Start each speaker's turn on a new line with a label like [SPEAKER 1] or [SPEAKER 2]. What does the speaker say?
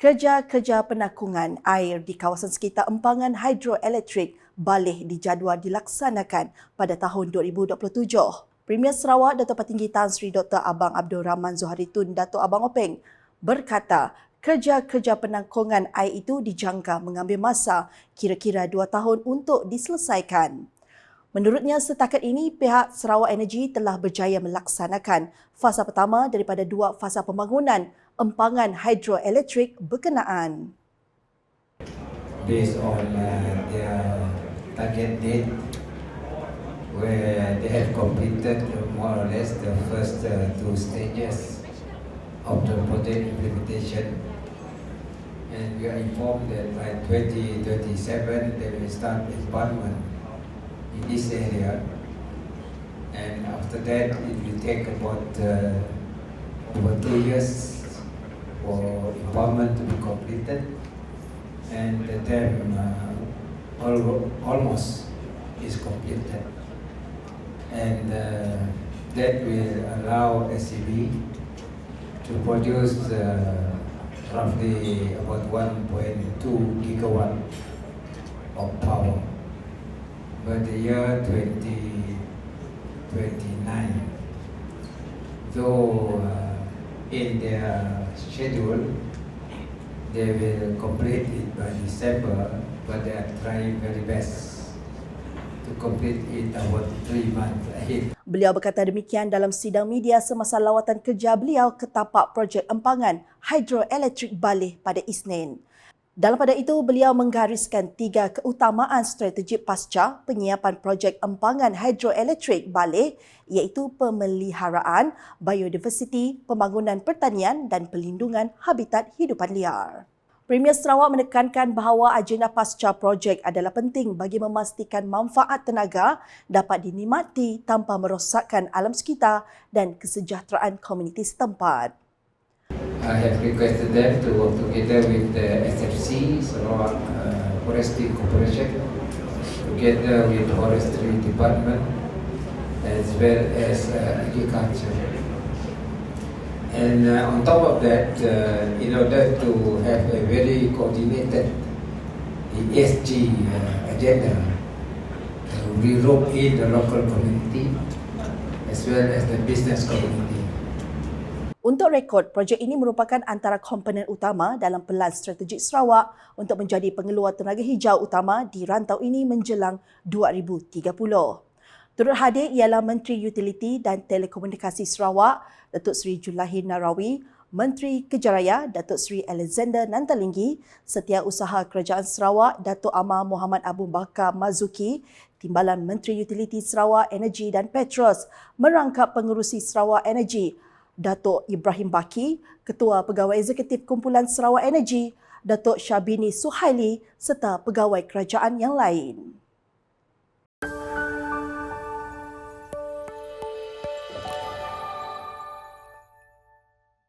[SPEAKER 1] Kerja-kerja penakungan air di kawasan sekitar empangan hidroelektrik Baleh dijadual dilaksanakan pada tahun 2027. Premier Sarawak Dato' Petinggi Tan Sri Dr. Abang Abdul Rahman Zuhari Tun Dato' Abang Openg berkata kerja-kerja penangkungan air itu dijangka mengambil masa kira-kira dua tahun untuk diselesaikan. Menurutnya setakat ini pihak Sarawak Energy telah berjaya melaksanakan fasa pertama daripada dua fasa pembangunan empangan hidroelektrik berkenaan.
[SPEAKER 2] based on uh, their target date where they have completed more or less the first uh, two stages of the project implementation and we are informed that by 2027 they will start empowerment this area. And after that it will take about uh, over two years for empowerment to be completed. And the dam uh, al- almost is completed. And uh, that will allow SCB to produce uh, roughly about 1.2 gigawatt of power by the year 2029. Though uh, in their schedule, they will complete it by December, but they are trying very best to complete it about three months ahead.
[SPEAKER 1] Beliau berkata demikian dalam sidang media semasa lawatan kerja beliau ke tapak projek empangan hidroelektrik Baleh pada Isnin. Dalam pada itu, beliau menggariskan tiga keutamaan strategik pasca penyiapan projek empangan hidroelektrik Baleh iaitu pemeliharaan, biodiversiti, pembangunan pertanian dan pelindungan habitat hidupan liar. Premier Sarawak menekankan bahawa agenda pasca projek adalah penting bagi memastikan manfaat tenaga dapat dinikmati tanpa merosakkan alam sekitar dan kesejahteraan komuniti setempat.
[SPEAKER 2] I have requested them to work together with the SFC, Sarawak uh, Forestry Corporation, together with Forestry Department, as well as uh, agriculture. And uh, on top of that, uh, in order to have a very coordinated ESG uh, agenda, uh, we rope in the local community as well as the business community.
[SPEAKER 1] Untuk rekod, projek ini merupakan antara komponen utama dalam pelan strategik Sarawak untuk menjadi pengeluar tenaga hijau utama di rantau ini menjelang 2030. Turut hadir ialah Menteri Utiliti dan Telekomunikasi Sarawak, Datuk Seri Julahin Narawi, Menteri Kejaraya Datuk Seri Alexander Nantalinggi, Setiausaha Kerajaan Sarawak Datuk Amar Muhammad Abu Bakar Mazuki, Timbalan Menteri Utiliti Sarawak Energi dan Petros merangkap pengerusi Sarawak Energi Datuk Ibrahim Baki, Ketua Pegawai Eksekutif Kumpulan Sarawak Energi, Datuk Syabini Suhaili serta pegawai kerajaan yang lain.